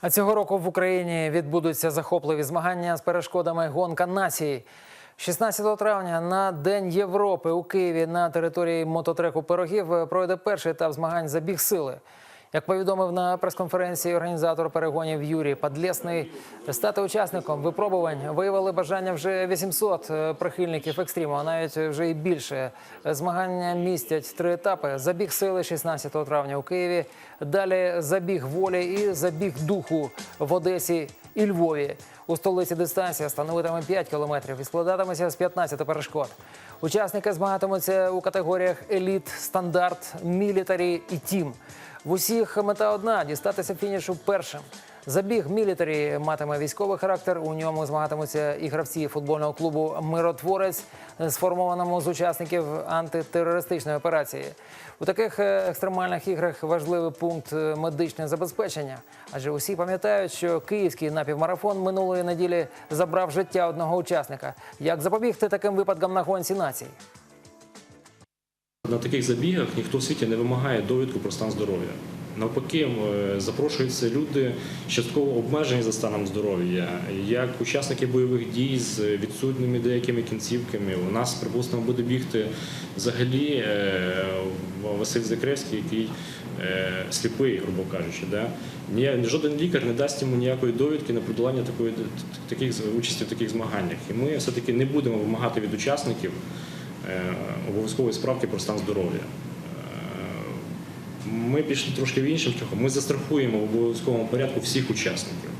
А цього року в Україні відбудуться захопливі змагання з перешкодами гонка нації. 16 травня на День Європи у Києві на території мототреку Пирогів пройде перший етап змагань забіг сили. Як повідомив на прес-конференції організатор перегонів Юрій Падлєсний, стати учасником випробувань виявили бажання вже 800 прихильників екстриму, а навіть вже і більше. Змагання містять три етапи: забіг сили 16 травня у Києві, далі забіг волі і забіг духу в Одесі і Львові. У столиці дистанція становитиме 5 кілометрів і складатиметься з 15 перешкод. Учасники змагатимуться у категоріях еліт, стандарт, мілітарі і тім. В усіх мета одна дістатися фінішу першим. Забіг мілітарі матиме військовий характер. У ньому змагатимуться і гравці футбольного клубу Миротворець, сформованому з учасників антитерористичної операції. У таких е, екстремальних іграх важливий пункт е, медичне забезпечення. Адже усі пам'ятають, що київський напівмарафон минулої неділі забрав життя одного учасника. Як запобігти таким випадкам на гонці націй? На таких забігах ніхто в світі не вимагає довідку про стан здоров'я. Навпаки, е, запрошуються люди частково обмежені за станом здоров'я, як учасники бойових дій з відсутніми деякими кінцівками. У нас, припустимо, буде бігти взагалі е, Василь Закревський, який е, сліпий, грубо кажучи. Да? Жоден лікар не дасть йому ніякої довідки на подолання такої таких участі в таких змаганнях. І ми все-таки не будемо вимагати від учасників обов'язкової справки про стан здоров'я. Ми пішли трошки в іншим шляхом. Ми застрахуємо в обов'язковому порядку всіх учасників.